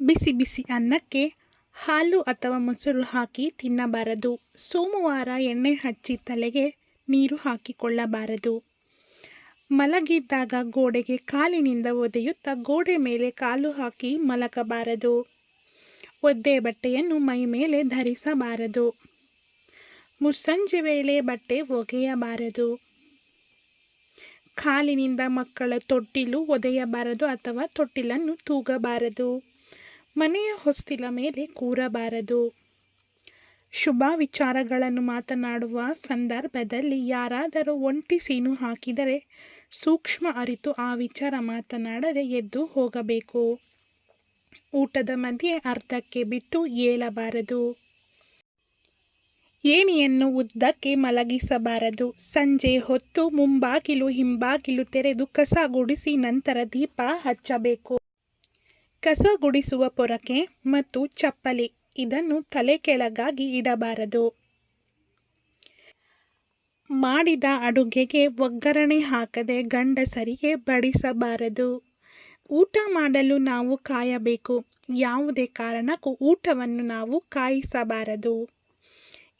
ಬಿಸಿ ಬಿಸಿ ಅನ್ನಕ್ಕೆ ಹಾಲು ಅಥವಾ ಮೊಸರು ಹಾಕಿ ತಿನ್ನಬಾರದು. ಸೋಮವಾರ ಎಣ್ಣೆ ಹಚ್ಚಿ ತಲೆಗೆ ನೀರು ಹಾಕಿಕೊಳ್ಳಬಾರದು. ಮಲಗಿದ್ದಾಗ ಗೋಡೆಗೆ ಕಾಲಿನಿಂದ ಒದೆಯುತ್ತಾ ಗೋಡೆ ಮೇಲೆ ಕಾಲು ಹಾಕಿ ಮಲಗಬಾರದು. ಒದ್ದೆ ಬಟ್ಟೆಯನ್ನು ಮೈ ಮೇಲೆ ಧರಿಸಬಾರದು. ಮುಸ್ಸಂಜೆ ವೇಳೆ ಬಟ್ಟೆ ಒಗೆಯಬಾರದು. ಕಾಲಿನಿಂದ ಮಕ್ಕಳ ತೊಟ್ಟಿಲು ಒದೆಯಬಾರದು ಅಥವಾ ತೊಟ್ಟಿಲನ್ನು ತೂಗಬಾರದು. ಮನೆಯ ಹೊಸ್ತಿಲ ಮೇಲೆ ಕೂರಬಾರದು. ಶುಭ ವಿಚಾರಗಳನ್ನು ಮಾತನಾಡುವ ಸಂದರ್ಭದಲ್ಲಿ ಯಾರಾದರೂ ಒಂಟಿ ಸೀನು ಹಾಕಿದರೆ ಸೂಕ್ಷ್ಮ ಅರಿತು ಆ ವಿಚಾರ ಮಾತನಾಡದೆ ಎದ್ದು ಹೋಗಬೇಕು. ಊಟದ ಮಧ್ಯೆ ಅರ್ಧಕ್ಕೆ ಬಿಟ್ಟು ಏಳಬಾರದು. ಏಣಿಯನ್ನು ಉದ್ದಕ್ಕೆ ಮಲಗಿಸಬಾರದು. ಸಂಜೆ ಹೊತ್ತು ಮುಂಬಾಗಿಲು ಹಿಂಬಾಗಿಲು ತೆರೆದು ಕಸ ಗುಡಿಸಿ ನಂತರ ದೀಪ ಹಚ್ಚಬೇಕು. ಕಸ ಗುಡಿಸುವ ಪೊರಕೆ ಮತ್ತು ಚಪ್ಪಲಿ ಇದನ್ನು ತಲೆ ಕೆಳಗಾಗಿ ಇಡಬಾರದು. ಮಾಡಿದ ಅಡುಗೆಗೆ ಒಗ್ಗರಣೆ ಹಾಕದೆ ಗಂಡಸರಿಗೆ ಬಡಿಸಬಾರದು. ಊಟ ಮಾಡಲು ನಾವು ಕಾಯಬೇಕು. ಯಾವುದೇ ಕಾರಣಕ್ಕೂ ಊಟವನ್ನು ನಾವು ಕಾಯಿಸಬಾರದು.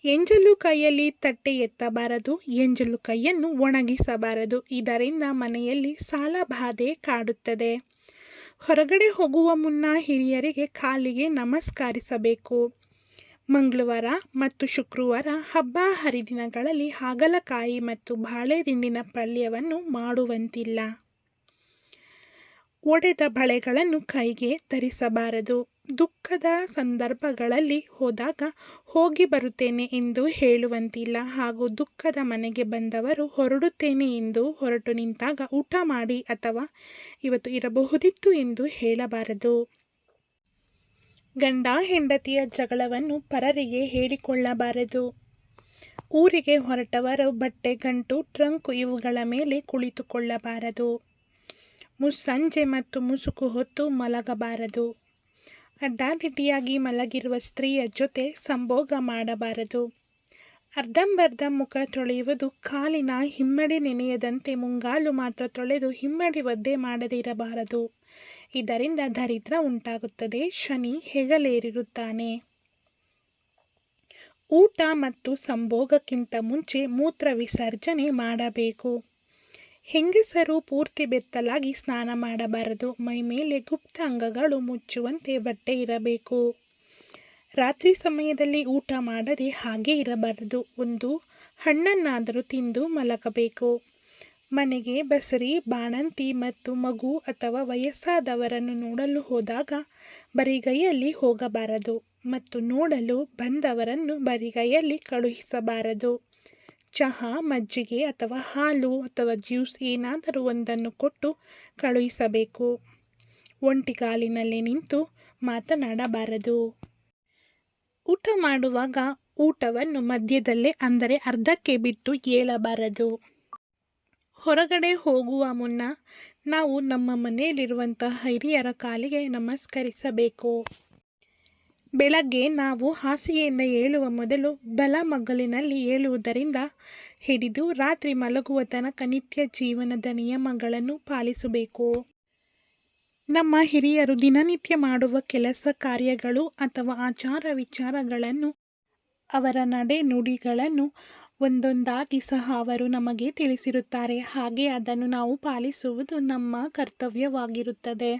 ಎಂಜಲು ಕೈಯಲ್ಲಿ ತಟ್ಟೆ ಎತ್ತಬಾರದು. ಎಂಜಲು ಕೈಯನ್ನು ಒಣಗಿಸಬಾರದು. ಇದರಿಂದ ಮನೆಯಲ್ಲಿ ಸಾಲಬಾಧೆ ಕಾಡುತ್ತದೆ. ಹೊರಗಡೆ ಹೋಗುವ ಮುನ್ನ ಹಿರಿಯರಿಗೆ ಕಾಲಿಗೆ ನಮಸ್ಕರಿಸಬೇಕು. ಮಂಗಳವಾರ ಮತ್ತು ಶುಕ್ರವಾರ ಹಬ್ಬ ಹರಿದಿನಗಳಲ್ಲಿ ಹಾಗಲಕಾಯಿ ಮತ್ತು ಬಾಳೆದಿಂಡಿನ ಪಲ್ಯವನ್ನು ಮಾಡುವಂತಿಲ್ಲ. ಒಡೆದ ಬಳೆಗಳನ್ನು ಕೈಗೆ ಧರಿಸಬಾರದು. ದುಃಖದ ಸಂದರ್ಭಗಳಲ್ಲಿ ಹೋದಾಗ ಹೋಗಿ ಬರುತ್ತೇನೆ ಎಂದು ಹೇಳುವಂತಿಲ್ಲ. ಹಾಗೂ ದುಃಖದ ಮನೆಗೆ ಬಂದವರು ಹೊರಡುತ್ತೇನೆ ಎಂದು ಹೊರಟು ನಿಂತಾಗ ಊಟ ಮಾಡಿ ಅಥವಾ ಇವತ್ತು ಇರಬಹುದಿತ್ತು ಎಂದು ಹೇಳಬಾರದು. ಗಂಡ ಹೆಂಡತಿಯ ಜಗಳವನ್ನು ಪರರಿಗೆ ಹೇಳಿಕೊಳ್ಳಬಾರದು. ಊರಿಗೆ ಹೊರಟವರು ಬಟ್ಟೆ, ಗಂಟು, ಟ್ರಂಕ್ ಇವುಗಳ ಮೇಲೆ ಕುಳಿತುಕೊಳ್ಳಬಾರದು. ಮುಸ್ಸಂಜೆ ಮತ್ತು ಮುಸುಕು ಹೊತ್ತು ಮಲಗಬಾರದು. ಅಡ್ಡಾದಿಡ್ಡಿಯಾಗಿ ಮಲಗಿರುವ ಸ್ತ್ರೀಯ ಜೊತೆ ಸಂಭೋಗ ಮಾಡಬಾರದು. ಅರ್ಧಂಬರ್ಧ ಮುಖ ತೊಳೆಯುವುದು ಕಾಲಿನ ಹಿಮ್ಮಡಿ ನೆನೆಯದಂತೆ ಮುಂಗಾಲು ಮಾತ್ರ ತೊಳೆದು ಹಿಮ್ಮಡಿ ಒದ್ದೆ ಮಾಡದಿರಬಾರದು. ಇದರಿಂದ ದರಿದ್ರ ಉಂಟಾಗುತ್ತದೆ. ಶನಿ ಹೆಗಲೇರಿರುತ್ತಾನೆ. ಊಟ ಮತ್ತು ಸಂಭೋಗಕ್ಕಿಂತ ಮುಂಚೆ ಮೂತ್ರ ವಿಸರ್ಜನೆ ಮಾಡಬೇಕು. ಹೆಂಗಸರು ಪೂರ್ತಿ ಬೆತ್ತಲಾಗಿ ಸ್ನಾನ ಮಾಡಬಾರದು. ಮೈಮೇಲೆ ಗುಪ್ತ ಅಂಗಗಳು ಮುಚ್ಚುವಂತೆ ಬಟ್ಟೆ ಇರಬೇಕು. ರಾತ್ರಿ ಸಮಯದಲ್ಲಿ ಊಟ ಮಾಡದೆ ಹಾಗೆ ಇರಬಾರದು. ಒಂದು ಹಣ್ಣನ್ನಾದರೂ ತಿಂದು ಮಲಗಬೇಕು. ಮನೆಗೆ ಬಸರಿ, ಬಾಣಂತಿ ಮತ್ತು ಮಗು ಅಥವಾ ವಯಸ್ಸಾದವರನ್ನು ನೋಡಲು ಹೋದಾಗ ಬರಿಗೈಯಲ್ಲಿ ಹೋಗಬಾರದು ಮತ್ತು ನೋಡಲು ಬಂದವರನ್ನು ಬರಿಗೈಯಲ್ಲಿ ಕಳುಹಿಸಬಾರದು. ಚಹಾ, ಮಜ್ಜಿಗೆ ಅಥವಾ ಹಾಲು ಅಥವಾ ಜ್ಯೂಸ್ ಏನಾದರೂ ಒಂದನ್ನು ಕೊಟ್ಟು ಕಳುಹಿಸಬೇಕು. ಒಂಟಿ ಕಾಲಿನಲ್ಲಿ ನಿಂತು ಮಾತನಾಡಬಾರದು. ಊಟ ಮಾಡುವಾಗ ಊಟವನ್ನು ಮಧ್ಯದಲ್ಲೇ ಅಂದರೆ ಅರ್ಧಕ್ಕೆ ಬಿಟ್ಟು ಏಳಬಾರದು. ಹೊರಗಡೆ ಹೋಗುವ ಮುನ್ನ ನಾವು ನಮ್ಮ ಮನೆಯಲ್ಲಿರುವಂತಹ ಹಿರಿಯರ ಕಾಲಿಗೆ ನಮಸ್ಕರಿಸಬೇಕು. ಬೆಳಗ್ಗೆ ನಾವು ಹಾಸಿಗೆಯಿಂದ ಏಳುವ ಮೊದಲು ಬಲ ಮಗ್ಗಲಿನಲ್ಲಿ ಏಳುವುದರಿಂದ ಹಿಡಿದು ರಾತ್ರಿ ಮಲಗುವ ತನಕ ನಿತ್ಯ ಜೀವನದ ನಿಯಮಗಳನ್ನು ಪಾಲಿಸಬೇಕು. ನಮ್ಮ ಹಿರಿಯರು ದಿನನಿತ್ಯ ಮಾಡುವ ಕೆಲಸ ಕಾರ್ಯಗಳು ಅಥವಾ ಆಚಾರ ವಿಚಾರಗಳನ್ನು ಅವರ ನಡೆ ನುಡಿಗಳನ್ನು ಒಂದೊಂದಾಗಿ ಸಹ ಅವರು ನಮಗೆ ತಿಳಿಸಿರುತ್ತಾರೆ. ಹಾಗೆ ಅದನ್ನು ನಾವು ಪಾಲಿಸುವುದು ನಮ್ಮ ಕರ್ತವ್ಯವಾಗಿರುತ್ತದೆ.